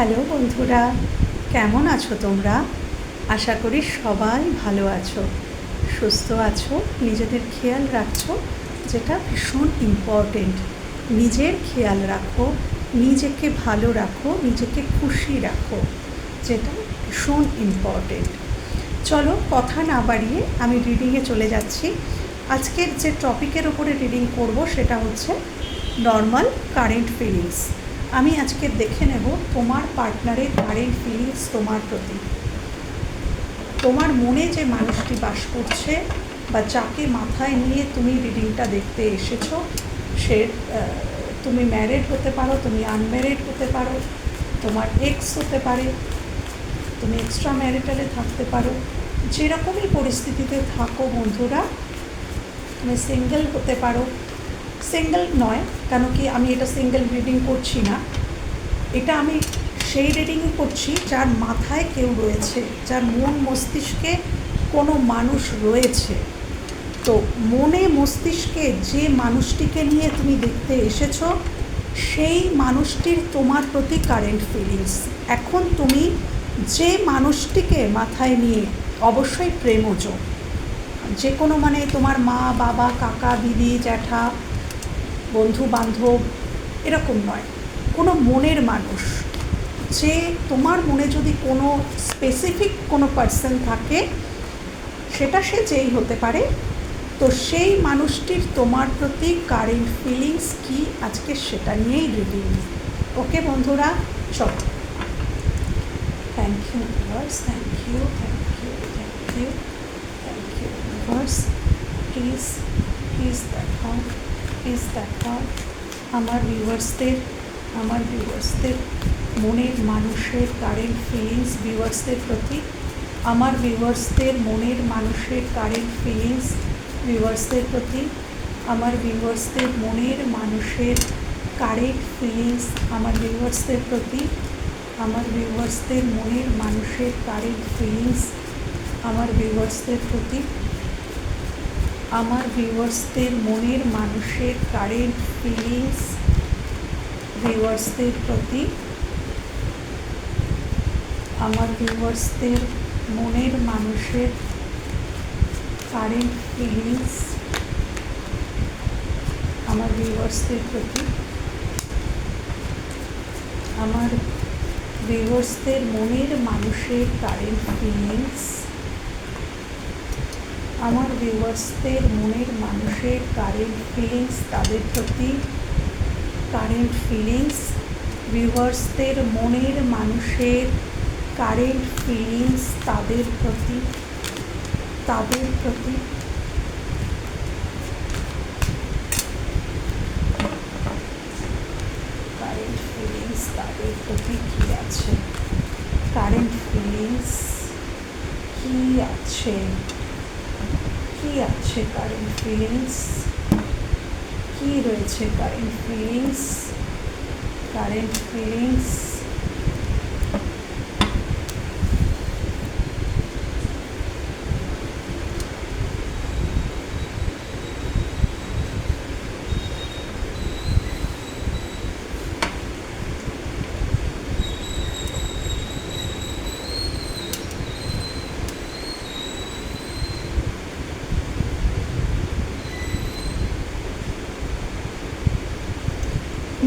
Hello বন্ধুরা, কেমন আছো তোমরা? আশা করি সবাই ভালো আছো, সুস্থ আছো, নিজেদের খেয়াল রাখছো, যেটা ভীষণ ইম্পর্টেন্ট নিজের খেয়াল রাখো, নিজেকে ভালো রাখো, নিজেকে খুশি রাখো, যেটা ভীষণ ইম্পর্টেন্ট চলো কথা না বাড়িয়ে আমি রিডিংয়ে চলে যাচ্ছি। আজকের যে টপিকের উপরে রিডিং করব সেটা হচ্ছে নর্মাল কারেন্ট ফিলিংস আমি আজকে দেখে নেব তোমার পার্টনারের কারেন্ট ফিলিংস তোমার প্রতি। তোমার মনে যে মানুষটি বাস করছে বা যাকে মাথায় নিয়ে তুমি রিডিংটা দেখতে এসেছ, সে তুমি ম্যারিড হতে পারো, তুমি আনম্যারিড হতে পারো, তোমার এক্স হতে পারে, তুমি এক্সট্রা ম্যারিটালে থাকতে পারো, যেরকমই পরিস্থিতিতে থাকো বন্ধুরা, তুমি সিঙ্গেল হতে পারো। সিঙ্গেল নয় কেন কি আমি এটা সিঙ্গেল রিডিং করছি না। এটা আমি সেই রিডিংই করছি যার মাথায় কেউ রয়েছে, যার মন মস্তিষ্কে কোনো মানুষ রয়েছে। তো মনে মস্তিষ্কে যে মানুষটিকে নিয়ে তুমি দেখতে এসেছ, সেই মানুষটির তোমার প্রতি কারেন্ট ফিলিংস এখন তুমি যে মানুষটিকে মাথায় নিয়ে অবশ্যই প্রেমজ। যে কোনো মানে তোমার মা, বাবা, কাকা, দিদি, জ্যাঠা বন্ধু বান্ধব এরকম নয়। কোনো মনের মানুষ। যে তোমার মনে যদি কোনো স্পেসিফিক কোনো পার্সন থাকে, সেটা সে যেই হতে পারে। তো সেই মানুষটির তোমার প্রতি কারেন্ট ফিলিংস কি, আজকে সেটা নিয়েই রিডিং ওকে বন্ধুরা, চল। Thank you thank you thank you thank you thank you viewers please please দেখাও প্লিজ দেখাও আমার ভিউয়ার্সদের আমার ভিউয়ার্সদের মনের মানুষের কারেন্ট ফিলিংস ভিউয়ার্সদের প্রতি আমার ভিউয়ার্সদের মনের মানুষের কারেন্ট ফিলিংস ভিউয়ার্সদের প্রতি আমার ভিউয়ার্সদের মনের মানুষের কারেন্ট ফিলিংস আমার ভিউয়ার্সদের প্রতি আমার ভিউয়ার্সদের মনের মানুষের কারেন্ট ফিলিংস আমার ভিউয়ার্সদের প্রতি আমার ভিউয়ার্সদের মনের মানুষের কারেন্ট ফিলিংস ভিউয়ার্সদের প্রতি, আমার ভিউয়ার্সদের মনের মানুষের কারেন্ট ফিলিংস আমার ভিউয়ার্সদের প্রতি, আমার ভিউয়ার্সদের মনের মানুষের কারেন্ট ফিলিংস আমার ভিউয়ার্সদের মনের মানুষের কারেন্ট ফিলিংস তাদের প্রতি কারেন্ট ফিলিংস ভিউয়ার্সদের মনের মানুষের কারেন্ট ফিলিংস তাদের প্রতি তাদের প্রতি। কারেন্ট ফিলিংস তাদের প্রতি কী আছে? কারেন্ট ফিলিংস কী আছে? আছে কারেন্ট ফিলিংস কী রয়েছে কারেন্ট ফিলিংস কারেন্ট ফিলিংস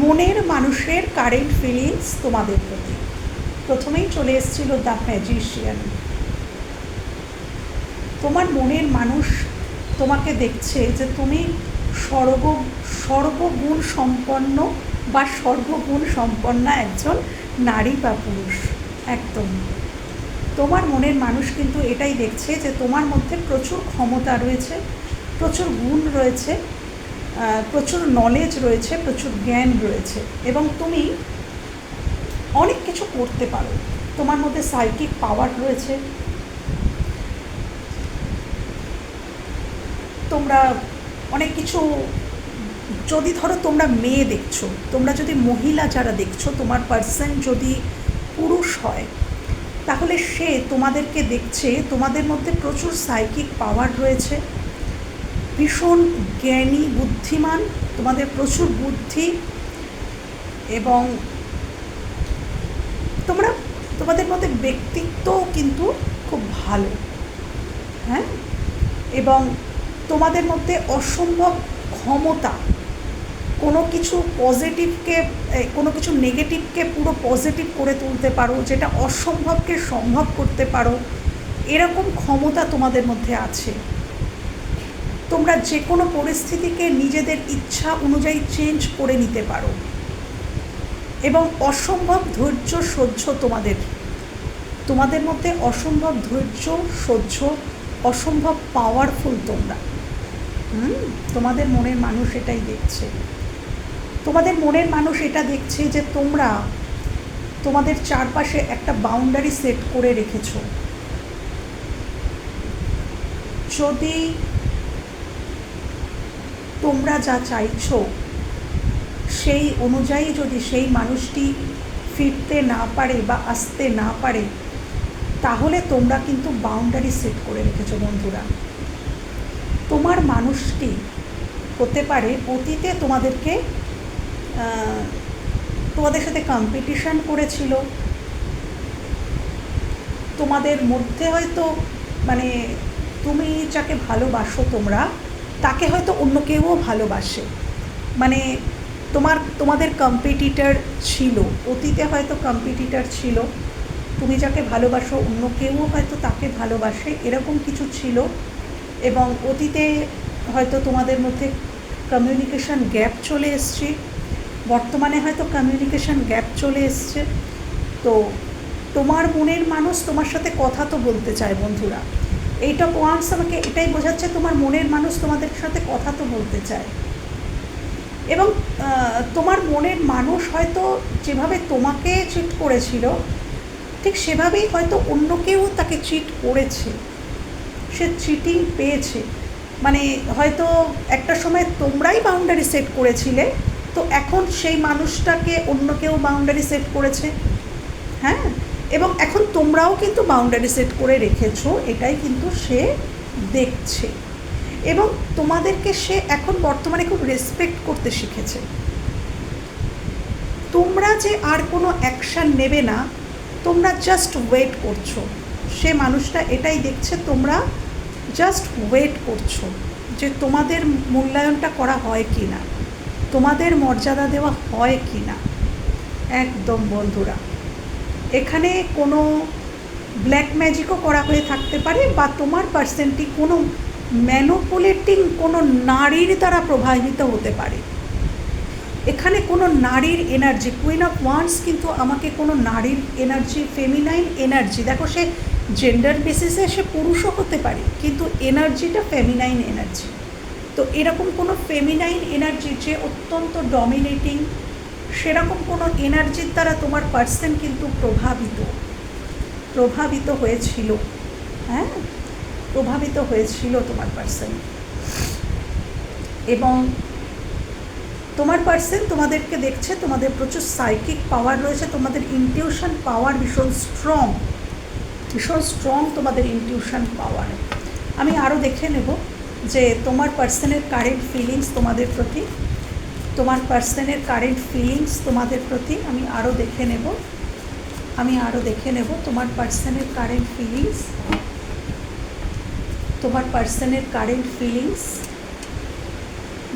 মনের মানুষের কারেন্ট ফিলিংস তোমাদের প্রতি। প্রথমেই চলে এসেছিল দ্য ম্যাজিশিয়ান তোমার মনের মানুষ তোমাকে দেখছে যে তুমি সর্ব সর্বগুণ সম্পন্ন বা সর্বগুণ সম্পন্ন একজন নারী বা পুরুষ, একদম। তোমার মনের মানুষ কিন্তু এটাই দেখছে যে তোমার মধ্যে প্রচুর ক্ষমতা রয়েছে, প্রচুর গুণ রয়েছে প্রচুর নলেজ রয়েছে, প্রচুর জ্ঞান রয়েছে, এবং তুমি অনেক কিছু করতে পারো। তোমার মধ্যে সাইকিক পাওয়ার রয়েছে। তোমরা অনেক কিছু, যদি ধরো তোমরা মেয়ে দেখছ, তোমরা যদি মহিলা যারা দেখছ, তোমার পার্সন যদি পুরুষ হয়, তাহলে সে তোমাদেরকে দেখছে, তোমাদের মধ্যে প্রচুর সাইকিক পাওয়ার রয়েছে। ভীষণ জ্ঞানী, বুদ্ধিমান, তোমাদের প্রচুর বুদ্ধি এবং তোমরা, তোমাদের মধ্যে ব্যক্তিত্বও কিন্তু খুব ভালো হ্যাঁ? এবং তোমাদের মধ্যে অসম্ভব ক্ষমতা, কোনো কিছু পজিটিভকে কোনো কিছু নেগেটিভকে পুরো পজিটিভ করে তুলতে পারো, যেটা অসম্ভবকে সম্ভব করতে পারো, এরকম ক্ষমতা তোমাদের মধ্যে আছে। তোমরা যে কোনো পরিস্থিতিকে নিজেদের ইচ্ছা অনুযায়ী চেঞ্জ করে নিতে পারো। এবং অসম্ভব ধৈর্য, সহ্য তোমাদের। তোমাদের মধ্যে অসম্ভব ধৈর্য, সহ্য, অসম্ভব পাওয়ারফুল তোমরা। হুম? তোমাদের মনের মানুষ এটাই দেখছে। তোমাদের মনের মানুষ এটা দেখছে যে তোমরা তোমাদের চারপাশে একটা বাউন্ডারি সেট করে রেখেছো। যদি তোমরা যা চাইছো, সেই অনুযায়ী যদি সেই মানুষটি ফিরতে না পারে বা আসতে না পারে, তাহলে তোমরা কিন্তু বাউন্ডারি সেট করে রেখেছো বন্ধুরা। তোমার মানুষটি হতে পারে অতীতে তোমাদেরকে তোমাদের সাথে কম্পিটিশান করেছিল। তোমাদের মধ্যে হয়তো মানে তুমি যাকে ভালোবাসো তোমরা তাকে হয়তো অন্য কেউও ভালোবাসে। মানে তোমার, তোমাদের কম্পিটিটার ছিল, অতীতে হয়তো কম্পিটিটার ছিল, তুমি যাকে ভালোবাসো, অন্য কেউও হয়তো তাকে ভালোবাসে, এরকম কিছু ছিল। এবং অতীতে হয়তো তোমাদের মধ্যে কমিউনিকেশান গ্যাপ চলে এসছে, বর্তমানে হয়তো কমিউনিকেশান গ্যাপ চলে এসছে। তো তোমার মনের মানুষ তোমার সাথে কথা তো বলতে চায় বন্ধুরা। এইটা ওয়ান্স আমাকে এটাই বোঝাচ্ছে, তোমার মনের মানুষ তোমাদের সাথে কথা তো বলতে চায়। এবং তোমার মনের মানুষ হয়তো যেভাবে তোমাকে চিট করেছিল, ঠিক সেভাবেই হয়তো অন্য কেউ তাকে চিট করেছে। সে চিটিং পেয়েছে। মানে হয়তো একটা সময় তোমরাই বাউন্ডারি সেট করেছিলে, তো এখন সেই মানুষটাকে অন্য কেউ বাউন্ডারি সেট করেছে। হ্যাঁ? এবং এখন তোমরাও কিন্তু বাউন্ডারি সেট করে রেখেছো, এটাই কিন্তু সে দেখছে। এবং তোমাদেরকে সে এখন বর্তমানে খুব রেসপেক্ট করতে শিখেছে। তোমরা যে আর কোনো অ্যাকশান নেবে না, তোমরা জাস্ট ওয়েট করছ। সে মানুষটা এটাই দেখছে, তোমরা জাস্ট ওয়েট করছ যে তোমাদের মূল্যায়নটা করা হয় কি না তোমাদের মর্যাদা দেওয়া হয় কি না একদম বন্ধুরা। এখানে কোনো ব্ল্যাক ম্যাজিকও করা হয়ে থাকতে পারে বা তোমার পার্সেন্টটি কোনো ম্যানোপুলেটিং কোনো নারীর দ্বারা প্রভাবিত হতে পারে। এখানে কোনো নারীর এনার্জি কুইন অফ ওয়ান্স কিন্তু আমাকে কোনো নারীর এনার্জি ফেমিনাইন এনার্জি দেখো সে জেন্ডার বেসিসে সে পুরুষও হতে পারে, কিন্তু এনার্জিটা ফেমিনাইন এনার্জি তো এরকম কোনো ফেমিনাইন এনার্জি যে অত্যন্ত ডমিনেটিং সেরকম কোনো এনার্জির দ্বারা তোমার পার্সন কিন্তু প্রভাবিত প্রভাবিত হয়েছিল। হ্যাঁ? প্রভাবিত হয়েছিল তোমার পার্সন এবং তোমার পার্সন তোমাদেরকে দেখছে, তোমাদের প্রচুর সাইকিক পাওয়ার রয়েছে, তোমাদের ইনটিউশন পাওয়ার ভীষণ স্ট্রং ভীষণ স্ট্রং তোমাদের ইনটিউশন পাওয়ার আমি আরও দেখে নেব যে তোমার পার্সনের কারেন্ট ফিলিংস তোমাদের প্রতি তোমার পার্সনের কারেন্ট ফিলিংস তোমাদের প্রতি আমি আরও দেখে নেব। আমি আরও দেখে নেব তোমার পার্সনের কারেন্ট ফিলিংস তোমার পার্সনের কারেন্ট ফিলিংস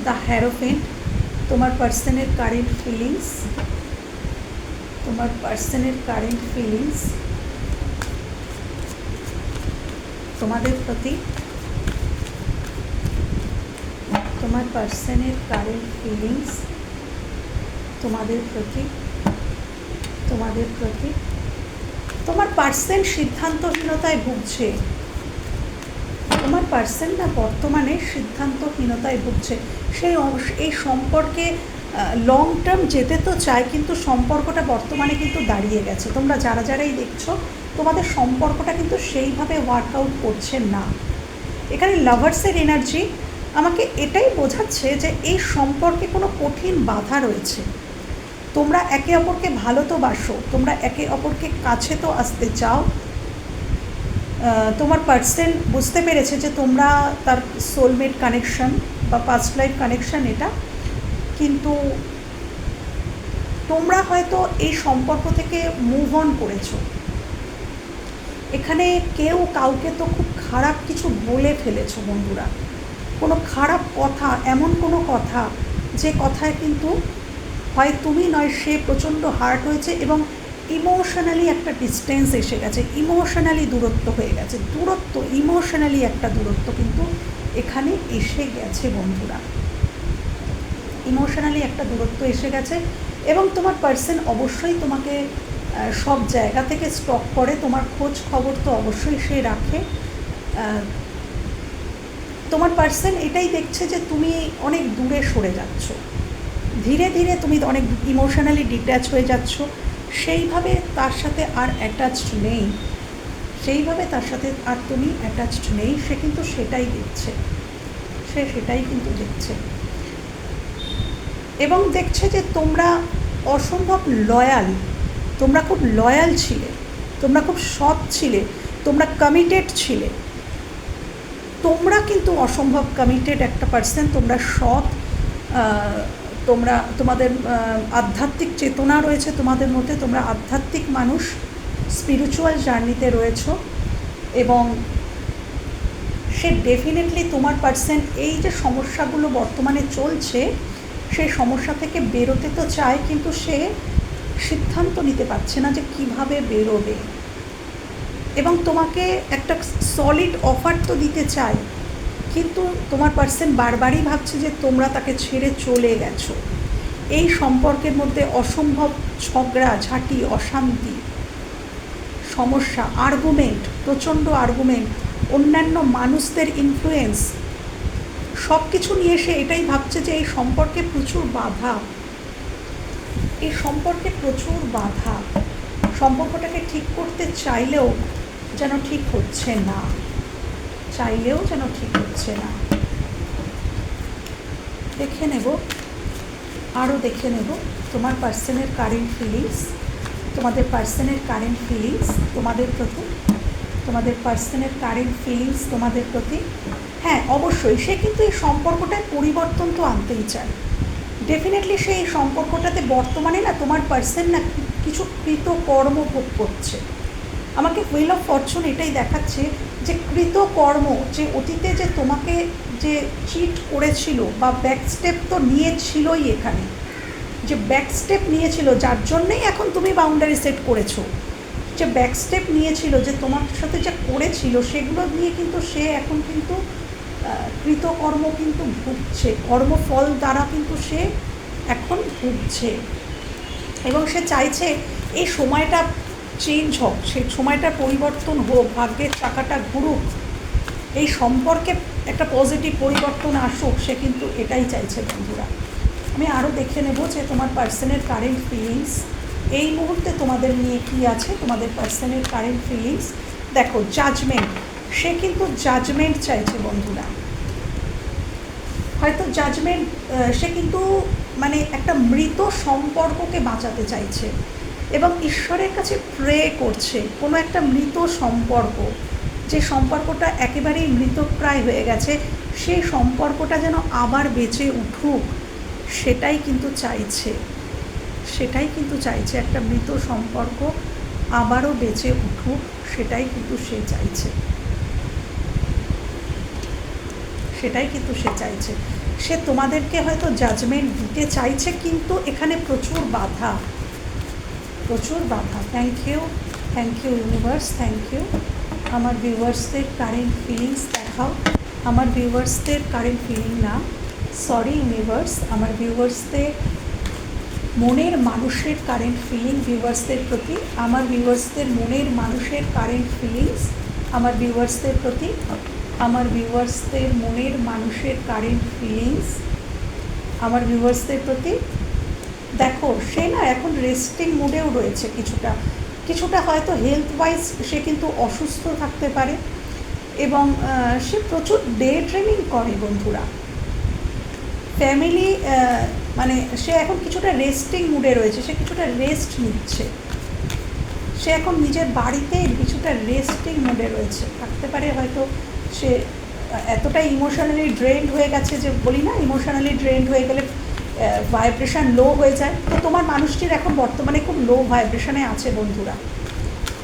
দ্য হ্যারোফেন্ট তোমার পার্সনের কারেন্ট ফিলিংস তোমার পার্সনের কারেন্ট ফিলিংস তোমাদের প্রতি তোমার পার্সনের কারেন্ট ফিলিংস তোমাদের প্রতি তোমাদের প্রতি, তোমার পার্সেন সিদ্ধান্তহীনতায় ভুগছে। তোমার পার্সেন না বর্তমানে সিদ্ধান্তহীনতায় ভুগছে। সেই এই সম্পর্কে লং টার্ম যেতে তো চায়, কিন্তু সম্পর্কটা বর্তমানে কিন্তু দাঁড়িয়ে গেছে। তোমরা যারা যারাই দেখছ, তোমাদের সম্পর্কটা কিন্তু সেইভাবে ওয়ার্কআউট করছে না। এখানে লাভার্সের এনার্জি আমাকে এটাই বোঝাচ্ছে যে এই সম্পর্কে কোনো কঠিন বাধা রয়েছে। তোমরা একে অপরকে ভালো তো বাসো, তোমরা একে অপরকে কাছে তো আসতে চাও। তোমার পার্সেন বুঝতে পেরেছে যে তোমরা তার সোলমেট কানেকশন বা পাস্ট লাইফ কানেকশন এটা। কিন্তু তোমরা হয়তো এই সম্পর্ক থেকে মুভ অন করেছ। এখানে কেউ কাউকে তো খুব খারাপ কিছু বলে ফেলেছো বন্ধুরা। কোনো খারাপ কথা, এমন কোনো কথা, যে কথায় কিন্তু হয় তুমি নয়, সে প্রচণ্ড হার্ট হয়েছে এবং ইমোশনালি একটা ডিস্টেন্স এসে গেছে, ইমোশনালি দূরত্ব হয়ে গেছে, দূরত্ব, ইমোশনালি একটা দূরত্ব কিন্তু এখানে এসে গেছে বন্ধুরা। ইমোশনালি একটা দূরত্ব এসে গেছে এবং তোমার পার্সন অবশ্যই তোমাকে সব জায়গা থেকে স্টক করে, তোমার খোঁজ খবর তো অবশ্যই সে রাখে। তোমার পার্সন এটাই দেখছে যে তুমি অনেক দূরে সরে যাচ্ছ। ধীরে ধীরে তুমি অনেক ইমোশনালি ডিট্যাচ হয়ে যাচ্ছ। সেইভাবে তার সাথে আর অ্যাটাচড নেই। সেইভাবে তার সাথে আর তুমি অ্যাটাচড নেই। সে কিন্তু সেটাই দেখছে। সে সেটাই কিন্তু দেখছে। এবং দেখছে যে তোমরা অসম্ভব লয়াল তোমরা খুব লয়াল ছিলে। তোমরা খুব সৎ ছিলে। তোমরা কমিটেড ছিলে। তোমরা কিন্তু অসম্ভব কমিটেড একটা পার্সন তোমরা সৎ তোমরা, তোমাদের আধ্যাত্মিক চেতনা রয়েছে তোমাদের মধ্যে, তোমরা আধ্যাত্মিক মানুষ স্পিরিচুয়াল জার্নিতে রয়েছো এবং সে ডেফিনেটলি তোমার পার্সন এই যে সমস্যাগুলো বর্তমানে চলছে সেই সমস্যা থেকে বেরোতে তো চায়, কিন্তু সে সিদ্ধান্ত নিতে পারছে না যে কীভাবে বেরোবে। এবং তোমাকে একটা সলিড অফার তো দিতে চায় কিন্তু তোমার পার্সন বারবারই ভাবছে যে তোমরা তাকে ছেড়ে চলে গেছো। এই সম্পর্কের মধ্যে অসম্ভব ঝগড়া, ঝাঁটি, অশান্তি, সমস্যা আর্গুমেন্ট প্রচণ্ড আর্গুমেন্ট অন্যান্য মানুষদের ইনফ্লুয়েন্স সব কিছু নিয়ে সে এটাই ভাবছে যে এই সম্পর্কে প্রচুর বাধা। এই সম্পর্কে প্রচুর বাধা। সম্পর্কটাকে ঠিক করতে চাইলেও যেন ঠিক হচ্ছে না। চাইলেও যেন ঠিক হচ্ছে না। দেখে নেব। আরও দেখে নেব। তোমার পার্সনের কারেন্ট ফিলিংস তোমাদের পার্সনের কারেন্ট ফিলিংস তোমাদের প্রতি, তোমাদের পার্সনের কারেন্ট ফিলিংস তোমাদের প্রতি। হ্যাঁ অবশ্যই সে কিন্তু এই সম্পর্কটায় পরিবর্তন তো আনতেই চায়। ডেফিনেটলি সে এই সম্পর্কটাতে বর্তমানে না তোমার পার্সন না কিছু কৃতকর্ম ভোগ করছে। আমাকে হুইল অফ ফরচুন এটাই দেখাচ্ছে যে কৃতকর্ম, যে অতীতে যে তোমাকে যে চিট করেছিল বা ব্যাক স্টেপ তো নিয়েছিলই এখানে, যে ব্যাক স্টেপ নিয়েছিল, যার জন্যেই এখন তুমি বাউন্ডারি সেট করেছ। যে ব্যাক স্টেপ নিয়েছিল, যে তোমার সাথে যে করেছিল, সেগুলো নিয়ে কিন্তু সে এখন কিন্তু কৃতকর্ম কিন্তু ভুগছে, কর্মফল দ্বারা কিন্তু সে এখন ভুগছে। এবং সে চাইছে এই সময়টা চেঞ্জ হোক, সেই সময়টা পরিবর্তন হোক, ভাগ্যের চাকাটা ঘুরুক, এই সম্পর্কে একটা পজিটিভ পরিবর্তন আসুক, সে কিন্তু এটাই চাইছে বন্ধুরা। আমি আরও দেখে নেব যে তোমার পার্সনের কারেন্ট ফিলিংস এই মুহূর্তে তোমাদের নিয়ে কি আছে? তোমাদের পার্সনের কারেন্ট ফিলিংস দেখো জাজমেন্ট সে কিন্তু জাজমেন্ট চাইছে বন্ধুরা। হয়তো জাজমেন্ট সে কিন্তু মানে একটা মৃত সম্পর্ককে বাঁচাতে চাইছে। এবং ঈশ্বরের কাছে প্রে করছে, কোনো একটা মৃত সম্পর্ক, যে সম্পর্কটা একেবারেই মৃতপ্রায় হয়ে গেছে, সেই সম্পর্কটা যেন আবার বেঁচে উঠুক, সেটাই কিন্তু চাইছে। সেটাই কিন্তু চাইছে একটা মৃত সম্পর্ক আবারও বেঁচে উঠুক, সেটাই কিন্তু সে চাইছে। সেটাই কিন্তু সে চাইছে। সে তোমাদেরকে হয়তো জাজমেন্ট দিতে চাইছে, কিন্তু এখানে প্রচুর বাধা। প্রচুর বাধা। Thank you thank you universe thank you আমার ভিউয়ার্সদের কারেন্ট ফিলিংস দেখাও। আমার ভিউয়ার্সদের কারেন্ট ফিলিং না। সরি ইউনিভার্স আমার ভিউয়ার্সদের মনের মানুষের কারেন্ট ফিলিং ভিউয়ার্সদের প্রতি। আমার ভিউয়ার্সদের মনের মানুষের কারেন্ট ফিলিংস আমার ভিউয়ার্সদের প্রতি। আমার ভিউয়ার্সদের মনের মানুষের কারেন্ট ফিলিংস আমার ভিউয়ার্সদের প্রতি। দেখো, সে না এখন রেস্টিং মুডেও রয়েছে কিছুটা। কিছুটা হয়তো হেলথ ওয়াইজ সে কিন্তু অসুস্থ থাকতে পারে এবং সে প্রচুর ডে ট্রেনিং করে বন্ধুরা। ফ্যামিলি মানে সে এখন কিছুটা রেস্টিং মুডে রয়েছে, সে কিছুটা রেস্ট নিচ্ছে। সে এখন নিজের বাড়িতে কিছুটা রেস্টিং মুডে রয়েছে। থাকতে পারে হয়তো সে এতটা ইমোশনালি ড্রেন্ড হয়ে গেছে যে বলি না ইমোশনালি ড্রেন্ড হয়ে গেলে ভাইব্রেশন লো হয়ে যায়। তো তোমার মানুষটির এখন বর্তমানে খুব লো ভাইব্রেশনে আছে বন্ধুরা।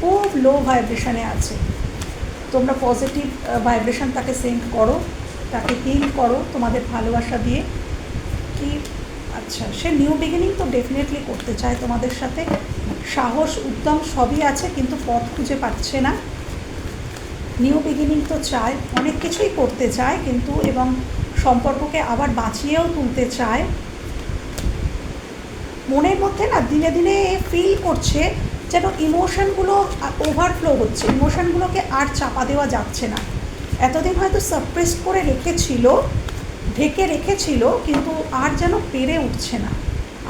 খুব লো ভাইব্রেশনে আছে। তোমরা পজিটিভ ভাইব্রেশন তাকে সেন্ড করো, তাকে হিল করো তোমাদের ভালোবাসা দিয়ে। কি? আচ্ছা সে নিউ বিগিনিং তো ডেফিনেটলি করতে চায় তোমাদের সাথে। সাহস উদ্যম সবই আছে, কিন্তু পথ খুঁজে পাচ্ছে না। নিউ বিগিনিং তো চায়, অনেক কিছুই করতে চায়, কিন্তু এবং সম্পর্ককে আবার বাঁচিয়েও তুলতে চায়। মনের মধ্যে না দিনে দিনে ফিল করছে যেন ইমোশনগুলো ওভারফ্লো হচ্ছে। ইমোশনগুলোকে আর চাপা দেওয়া যাচ্ছে না। এতদিন হয়তো সাপ্রেস করে রেখেছিল, ঢেকে রেখেছিল, কিন্তু আর যেন পেরে উঠছে না।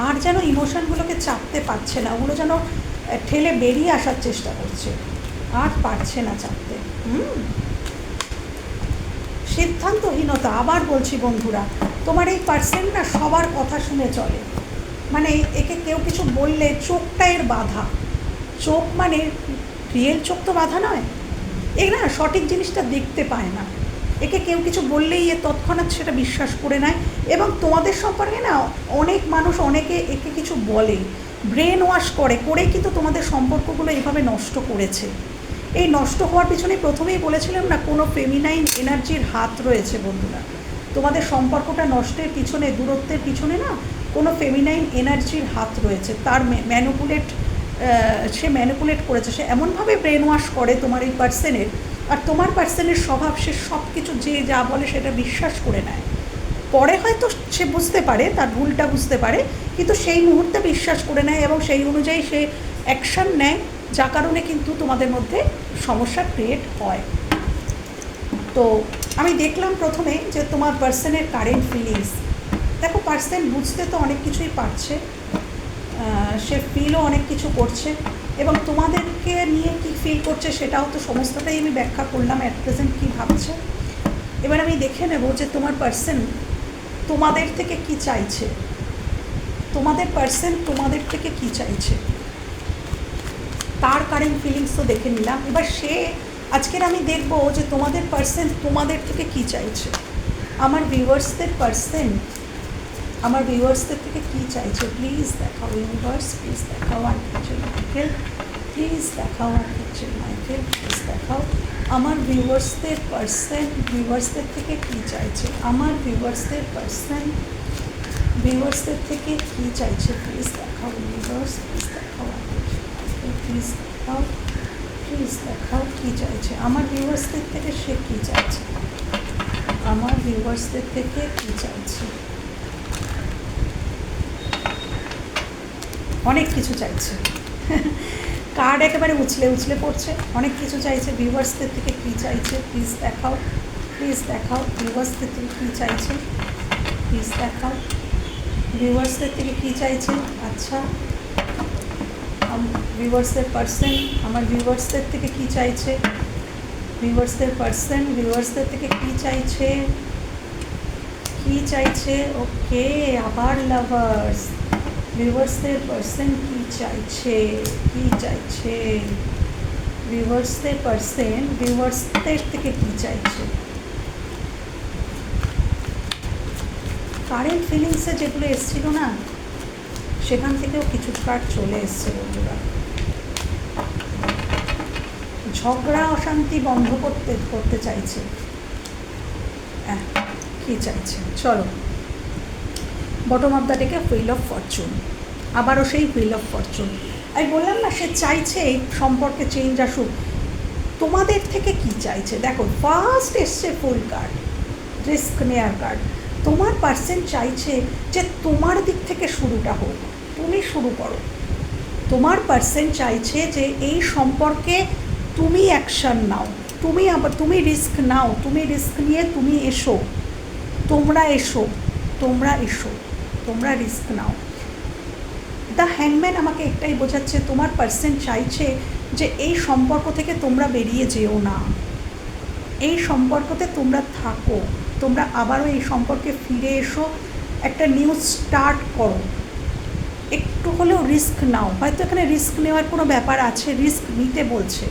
আর যেন ইমোশনগুলোকে চাপতে পারছে না। ওগুলো যেন ঠেলে বেরিয়ে আসার চেষ্টা করছে। আর পারছে না চাপতে। হুম? সিদ্ধান্তহীনতা, আবার বলছি বন্ধুরা, তোমার এই পার্সেন্ট না সবার কথা শুনে চলে। মানে একে কেউ কিছু বললে চোখটা এর বাধা। চোখ মানে রিয়েল চোখ তো বাধা নয়। এ না সঠিক জিনিসটা দেখতে পায় না। একে কেউ কিছু বললেই এ তৎক্ষণাৎ সেটা বিশ্বাস করে নেয় এবং তোমাদের সম্পর্কে না অনেক মানুষ অনেকে একে কিছু বলে। ব্রেন ওয়াশ করে, করেই কিন্তু তোমাদের সম্পর্কগুলো এভাবে নষ্ট করেছে। এই নষ্ট হওয়ার পিছনে প্রথমেই বলেছিলাম না কোনো ফেমিনাইন এনার্জির হাত রয়েছে বন্ধুরা। তোমাদের সম্পর্কটা নষ্টের পিছনে, দূরত্বের পিছনে না কোনো ফেমিনাইন এনার্জির হাত রয়েছে, তার ম্যানুপুলেট সে ম্যানুপুলেট করেছে, সে এমনভাবে ব্রেন ওয়াশ করে তোমার এই পার্সনের আর তোমার পার্সনের স্বভাব, সে সব কিছু যে যা বলে সেটা বিশ্বাস করে নেয়। পরে হয়তো সে বুঝতে পারে, তার ভুলটা বুঝতে পারে, কিন্তু সেই মুহূর্তে বিশ্বাস করে নেয় এবং সেই অনুযায়ী সে অ্যাকশান নেয়, যা কারণে কিন্তু তোমাদের মধ্যে সমস্যা ক্রিয়েট হয়। তো আমি দেখলাম প্রথমে যে তোমার পার্সনের কারেন্ট ফিলিংস দেখো পার্সন বুঝতে তো অনেক কিছুই পারছে সে ফিলও অনেক কিছু করছে এবং তোমাদেরকে নিয়ে কি ফিল করছে সেটাও তো সমস্তটাই আমি ব্যাখ্যা করলাম অ্যাট প্রেজেন্ট কী ভাবছে। এবার আমি দেখে নেব যে তোমার পার্সন তোমাদের থেকে কি চাইছে। তোমাদের পার্সন তোমাদের থেকে কি চাইছে। তার কারেন্ট ফিলিংস তো দেখে নিলাম। এবার সে আজকের আমি দেখব যে তোমাদের পার্সন তোমাদের থেকে কি চাইছে। আমার ভিউয়ার্সদের পার্সন আমার ভিউয়ার্সদের থেকে কী চাইছে? প্লিজ দেখাও ইউনিভার্স প্লিজ দেখাও আর্কিটেকচার মাইকেল প্লিজ দেখাও আর্কিটেকচার মাইকেল প্লিজ দেখাও। আমার ভিউয়ার্সদের পার্সন ভিউয়ার্সদের থেকে কী চাইছে? আমার ভিউয়ার্সদের পার্সন ভিউয়ার্সদের থেকে কী চাইছে? প্লিজ দেখাও ইউনিভার্স প্লিজ দেখাও প্লিজ দেখাও প্লিজ দেখাও কী চাইছে? আমার ভিউয়ার্সদের থেকে সে কী চাইছে? আমার ভিউয়ার্সদের থেকে কী চাইছে? অনেক কিছু চাইছে। কার্ড একেবারে উছলে উছলে পড়ছে। অনেক কিছু চাইছে। ভিউয়ার্সদের থেকে কী চাইছে? প্লিজ দেখাও। প্লিজ দেখাও। ভিউয়ার্সদের থেকে কী চাইছে? প্লিজ দেখাও। ভিউয়ার্সদের থেকে কী চাইছে? আচ্ছা। ভিউয়ার্সদের পার্সেন আমার ভিউয়ার্সদের থেকে কী চাইছে? ভিউয়ার্সদের পার্সেন ভিউয়ার্সদের থেকে কী চাইছে? কী চাইছে? ওকে আবার লাভার্স ভিউয়ার্সদের পার্সন কী চাইছে কী চাইছে ভিউয়ার্সদের পার্সন ভিউয়ার্সদের থেকে কী চাইছে কারেন্ট ফিলিংসে যেগুলো এসছিল না, সেখান থেকেও কিছু কার্ড চলে এসছে বন্ধুরা। ঝগড়া, অশান্তি বন্ধ করতে করতে চাইছে। হ্যাঁ কী চাইছে? চলো। বটম অফ দ্য ডেকে হুইল অফ ফরচুন আবারও সেই হুইল অফ ফরচুন আমি বললাম না, সে চাইছে এই সম্পর্কে চেঞ্জ আসুক। তোমাদের থেকে কি চাইছে? দেখো ফার্স্ট এসছে ফুল কার্ড রিস্ক নেয়ার কার্ড তোমার পার্সেন চাইছে যে তোমার দিক থেকে শুরুটা হোক, তুমি শুরু করো। তোমার পার্সেন চাইছে যে এই সম্পর্কে তুমি অ্যাকশান নাও, তুমি আবার তুমি রিস্ক নাও, তুমি রিস্ক নিয়ে তুমি এসো। তোমরা এসো তোমরা এসো। তোমরা রিস্ক নাও। দ্য হ্যাংম্যান আমাকে একটাই বোঝাচ্ছে, তোমার পার্সেন্ট চাইছে যে এই সম্পর্ক থেকে তোমরা বেরিয়ে যেও না। এই সম্পর্কতে তোমরা থাকো। তোমরা আবারও এই সম্পর্কে ফিরে এসো। একটা নিউজ স্টার্ট করো। একটু হলেও রিস্ক নাও। হয়তো এখানে রিস্ক নেওয়ার কোনো ব্যাপার আছে রিস্ক নিতে বলছে।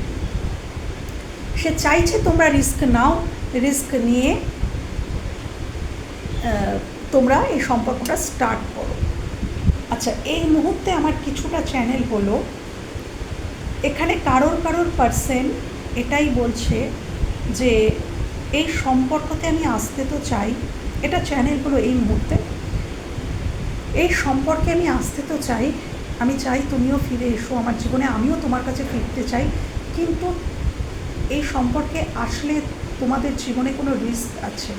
সে চাইছে তোমরা রিস্ক নাও রিস্ক নিয়ে তোমরা এই সম্পর্কটা স্টার্ট করো। আচ্ছা এই মুহূর্তে আমার কিছুটা চ্যানেল হলো। এখানে কারোর কারোর পার্সেন এটাই বলছে যে, এই সম্পর্কতে আমি আসতে তো চাই। এটা চ্যানেলগুলো এই মুহূর্তে। এই সম্পর্কে আমি আসতে তো চাই। আমি চাই তুমিও ফিরে এসো আমার জীবনে, আমিও তোমার কাছে ফিরতে চাই। কিন্তু এই সম্পর্কে আসলে তোমাদের জীবনে কোনো রিস্ক আছে?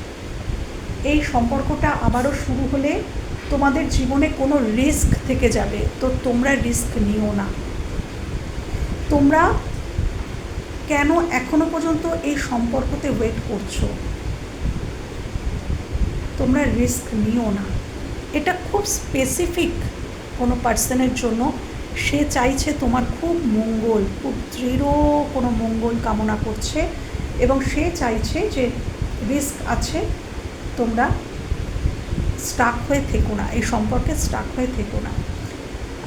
এই সম্পর্কটা আবারও শুরু হলে তোমাদের জীবনে কোনো রিস্ক থেকে যাবে। তো তোমরা রিস্ক নিও না। তোমরা কেন এখনও পর্যন্ত এই সম্পর্কতে ওয়েট করছ? তোমরা রিস্ক নিও না। এটা খুব স্পেসিফিক কোনো পার্সনের জন্য। সে চাইছে তোমার খুব মঙ্গল, খুব দৃঢ় কোনো মঙ্গল কামনা করছে এবং সে চাইছে যে রিস্ক আছে। তোমরা স্টাক হয়ে থেকো না। এই সম্পর্কে স্টাক হয়ে থেকো না।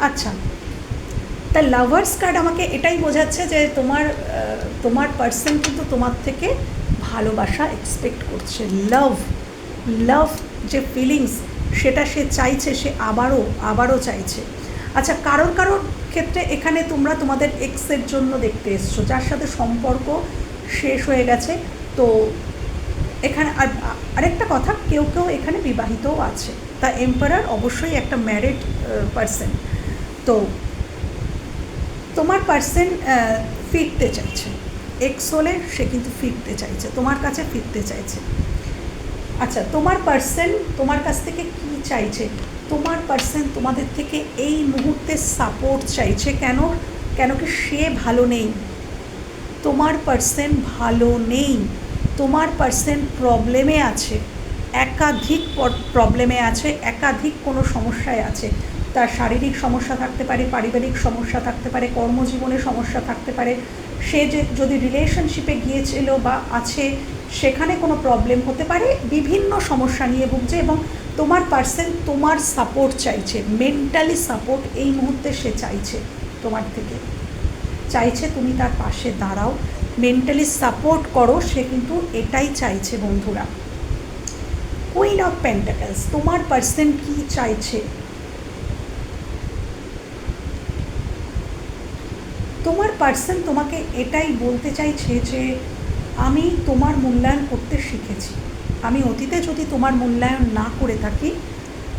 আচ্ছা তা লাভার্স কার্ড আমাকে এটাই বোঝাচ্ছে যে তোমার তোমার পার্সন কিন্তু তোমার থেকে ভালোবাসা এক্সপেক্ট করছে। লাভ লাভ যে ফিলিংস সেটা সে চাইছে, সে আবারও আবারও চাইছে। আচ্ছা কারোর কারোর ক্ষেত্রে এখানে তোমরা তোমাদের এক্সের জন্য দেখতে এসছো, যার সাথে সম্পর্ক শেষ হয়ে গেছে। তো এখানে আর, আরেকটা কথা, কেউ কেউ এখানে বিবাহিতও আছে। তা এম্পারার অবশ্যই একটা ম্যারিড পার্সন তো তোমার পার্সন ফিরতে চাইছে। এক্স হলে সে কিন্তু ফিরতে চাইছে, তোমার কাছে ফিরতে চাইছে। আচ্ছা তোমার পার্সন তোমার কাছ থেকে কি চাইছে? তোমার পার্সন তোমাদের থেকে এই মুহূর্তে সাপোর্ট চাইছে কেন? কেন কি সে ভালো নেই? তোমার পার্সন ভালো নেই। তোমার পার্সেন প্রবলেমে আছে, একাধিক প্রবলেমে আছে, একাধিক কোনো সমস্যায় আছে। তার শারীরিক সমস্যা থাকতে পারে, পারিবারিক সমস্যা থাকতে পারে, কর্মজীবনে সমস্যা থাকতে পারে। সে যে যদি রিলেশনশিপে গিয়েছিল বা আছে, সেখানে কোনো প্রবলেম হতে পারে, বিভিন্ন সমস্যা নিয়ে ভুগছে এবং তোমার পার্সেন তোমার সাপোর্ট চাইছে মেন্টালি সাপোর্ট এই মুহূর্তে সে চাইছে তোমার থেকে। চাইছে তুমি তার পাশে দাঁড়াও মেন্টালি সাপোর্ট করো, সে কিন্তু এটাই চাইছে বন্ধুরা। কুইন অফ পেন্টাকেলস তোমার পার্সন কি চাইছে? তোমার পার্সন তোমাকে এটাই বলতে চাইছে যে, আমি তোমার মূল্যায়ন করতে শিখেছি। আমি অতীতে যদি তোমার মূল্যায়ন না করে থাকি,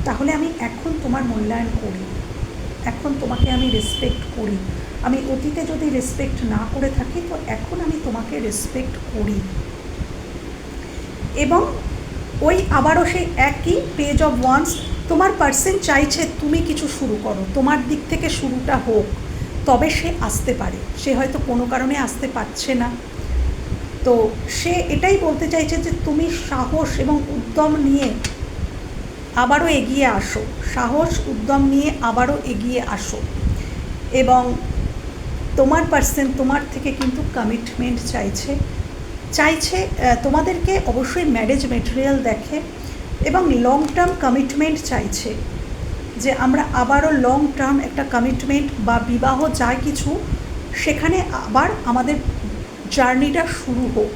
তাহলে আমি এখন তোমার মূল্যায়ন করি। এখন তোমাকে আমি রেসপেক্ট করি। আমি অতীতে যদি রেসপেক্ট না করে থাকি, তো এখন আমি তোমাকে রেসপেক্ট করি। এবং ওই আবারও সেই একই পেজ অফ ওয়ান্স তোমার পার্সন চাইছে তুমি কিছু শুরু করো, তোমার দিক থেকে শুরুটা হোক, তবে সে আসতে পারে। সে হয়তো কোনো কারণে আসতে পারছে না। তো সে এটাই বলতে চাইছে যে তুমি সাহস এবং উদ্যম নিয়ে আবারও এগিয়ে আসো। সাহস, উদ্যম নিয়ে আবারও এগিয়ে আসো। এবং তোমার পার্সন তোমার থেকে কিন্তু কমিটমেন্ট চাইছে। চাইছে তোমাদেরকে অবশ্যই ম্যারেজ মেটেরিয়াল দেখে এবং লং টার্ম কমিটমেন্ট চাইছে যে আমরা আবারও লং টার্ম একটা কমিটমেন্ট বা বিবাহ যা কিছু, সেখানে আবার আমাদের জার্নিটা শুরু হোক।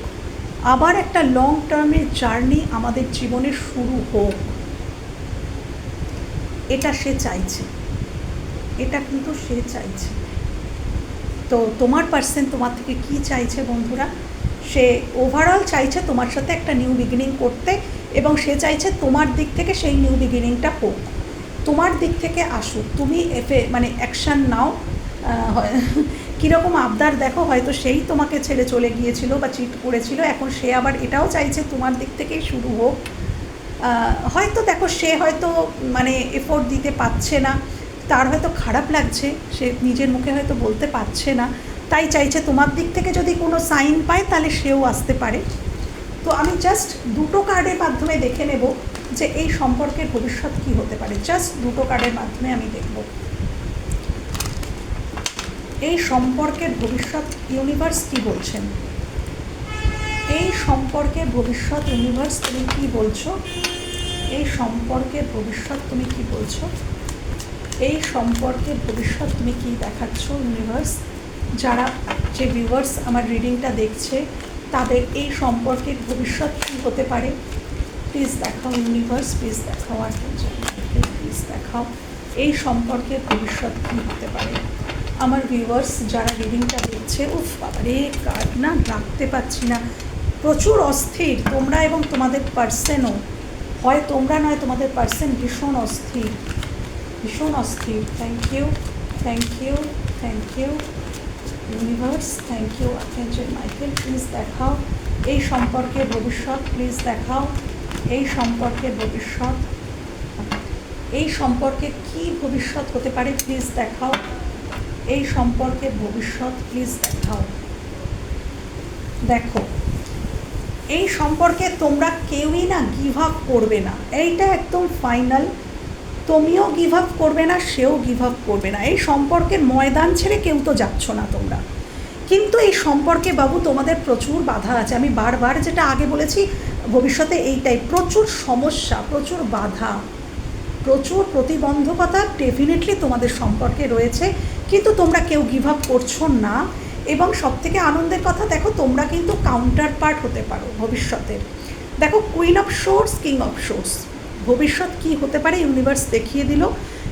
আবার একটা লং টার্মের জার্নি আমাদের জীবনে শুরু হোক। এটা সে চাইছে। এটা কিন্তু সে চাইছে। তো তোমার পার্সেন তোমার থেকে কি চাইছে বন্ধুরা? সে ওভারঅল চাইছে তোমার সাথে একটা নিউ বিগিনিং করতে এবং সে চাইছে তোমার দিক থেকে সেই নিউ বিগিনিংটা হোক। তোমার দিক থেকে আসুক। তুমি এফে মানে অ্যাকশান নাও। কীরকম আবদার দেখো, হয়তো সেই তোমাকে ছেড়ে চলে গিয়েছিল বা চিট করেছিল। এখন সে আবার এটাও চাইছে তোমার দিক থেকেই শুরু হোক। হয়তো দেখো, সে হয়তো মানে এফোর্ট দিতে পারছে না। তার হয়তো খারাপ লাগছে, সে নিজের মুখে হয়তো বলতে পারছে না। তাই চাইছে তোমার দিক থেকে যদি কোনো সাইন পায় তাহলে সেও আসতে পারে। তো আমি জাস্ট দুটো কার্ডের মাধ্যমে দেখে নেব যে এই সম্পর্কের ভবিষ্যৎ কি হতে পারে। জাস্ট দুটো কার্ডের মাধ্যমে আমি দেখব। এই সম্পর্কের ভবিষ্যৎ ইউনিভার্স কি বলছেন? এই সম্পর্কের ভবিষ্যৎ ইউনিভার্স তুমি কি বলছো? এই সম্পর্কের ভবিষ্যৎ তুমি কি বলছো? এই সম্পর্কে ভবিষ্যৎ তুমি কী দেখাচ্ছ ইউনিভার্স যারা, যে ভিউয়ার্স আমার রিডিংটা দেখছে, তাদের এই সম্পর্কের ভবিষ্যৎ কী হতে পারে? প্লিজ দেখাও ইউনিভার্স প্লিজ দেখাও, আর প্লিজ দেখাও, এই সম্পর্কে ভবিষ্যৎ কী হতে পারে? আমার ভিউয়ার্স যারা রিডিংটা দেখছে, উফ বাবারে কার্ড না রাখতে পারছি না। প্রচুর অস্থির, তোমরা এবং তোমাদের পার্সেনও হয় তোমরা নয়, তোমাদের পার্সেন ভীষণ অস্থির। ভীষণ অস্থির thank you thank you thank you universe thank you attention Michael please দেখাও। এই সম্পর্কে ভবিষ্যৎ প্লিজ দেখাও। এই সম্পর্কে ভবিষ্যৎ। এই সম্পর্কে কি ভবিষ্যৎ হতে পারে প্লিজ দেখাও। এই সম্পর্কে ভবিষ্যৎ প্লিজ দেখাও। দেখো, এই সম্পর্কে তোমরা কেউই না গিভ আপ করবে না। এইটা একদম ফাইনাল তুমিও গিভ আপ করবে না, সেও গিভ আপ করবে না। এই সম্পর্কের ময়দান ছেড়ে কেউ তো যাচ্ছ না তোমরা। কিন্তু এই সম্পর্কে বাবু তোমাদের প্রচুর বাধা আছে। আমি বারবার যেটা আগে বলেছি, ভবিষ্যতে এইটাই। প্রচুর সমস্যা, প্রচুর বাধা, প্রচুর প্রতিবন্ধকতা ডেফিনেটলি তোমাদের সম্পর্কে রয়েছে। কিন্তু তোমরা কেউ গিভ আপ করছ না। এবং সবথেকে আনন্দের কথা, দেখো, তোমরা কিন্তু কাউন্টার পার্ট হতে পারো ভবিষ্যতের। দেখো queen of swords king of swords ভবিষ্যৎ কি হতে পারে? ইউনিভার্স দেখিয়ে দিল।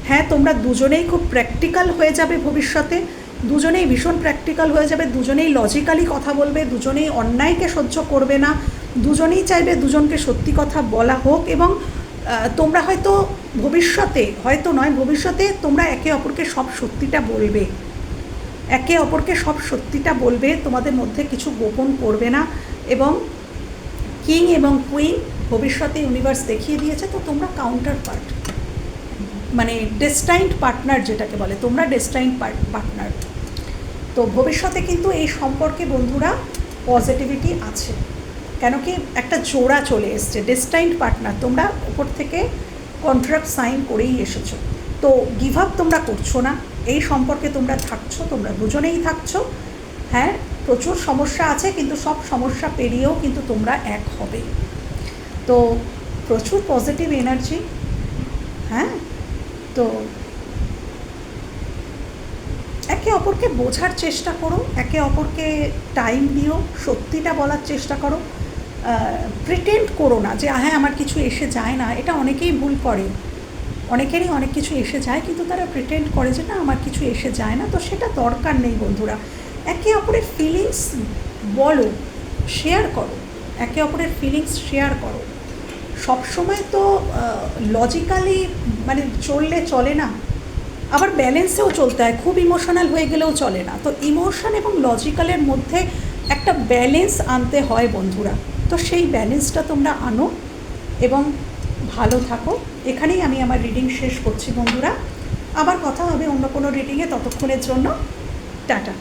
হ্যাঁ তোমরা দুজনেই খুব প্র্যাকটিক্যাল হয়ে যাবে ভবিষ্যতে। দুজনেই ভীষণ প্র্যাকটিক্যাল হয়ে যাবে। দুজনেই লজিক্যালি কথা বলবে। দুজনেই অন্যায়কে সহ্য করবে না। দুজনেই চাইবে দুজনকে সত্যি কথা বলা হোক এবং তোমরা হয়তো ভবিষ্যতে, হয়তো নয়, ভবিষ্যতে তোমরা একে অপরকে সব সত্যিটা বলবে। একে অপরকে সব সত্যিটা বলবে। তোমাদের মধ্যে কিছু গোপন করবে না। এবং কিং এবং কুইন ভবিষ্যতে ইউনিভার্স দেখিয়ে দিয়েছে, তো তোমরা কাউন্টার পার্ট মানে ডেস্টাইন্ড পার্টনার যেটাকে বলে, তোমরা ডেস্টাইন্ড পার্টনার তো ভবিষ্যতে কিন্তু এই সম্পর্কে বন্ধুরা পজিটিভিটি আছে। কেন কি একটা জোড়া চলে এসছে ডেস্টাইন্ড পার্টনার তোমরা উপর থেকে কন্ট্রাক্ট সাইন করেই এসেছ। তো গিভ আপ তোমরা করছ না, এই সম্পর্কে তোমরা থাকছো, তোমরা দুজনেই থাকছো। হ্যাঁ প্রচুর সমস্যা আছে, কিন্তু সব সমস্যা পেরিয়েও কিন্তু তোমরা এক হবে। তো প্রচুর পজিটিভ এনার্জি হ্যাঁ? তো একে অপরকে বোঝার চেষ্টা করো, একে অপরকে টাইম দিও, সত্যিটা বলার চেষ্টা করো। প্রিটেন্ড করো না যে হ্যাঁ আমার কিছু এসে যায় না। এটা অনেকেই ভুল করে। অনেকেরই অনেক কিছু এসে যায়, কিন্তু তারা প্রিটেন্ড করে যে, না, আমার কিছু এসে যায় না। তো সেটা দরকার নেই বন্ধুরা। একে অপরের ফিলিংস বলো শেয়ার করো। একে অপরের ফিলিংস শেয়ার করো। সবসময় তো লজিক্যালি মানে চললে চলে না, আবার ব্যালেন্সেও চলতে হয়, খুব ইমোশনাল হয়ে গেলেও চলে না। তো ইমোশন এবং লজিক্যালের মধ্যে একটা ব্যালেন্স আনতে হয় বন্ধুরা। তো সেই ব্যালেন্সটা তোমরা আনো এবং ভালো থাকো। এখানেই আমি আমার রিডিং শেষ করছি বন্ধুরা। আবার কথা হবে অন্য কোনো রিডিংয়ে ততক্ষণের জন্য। টাটা।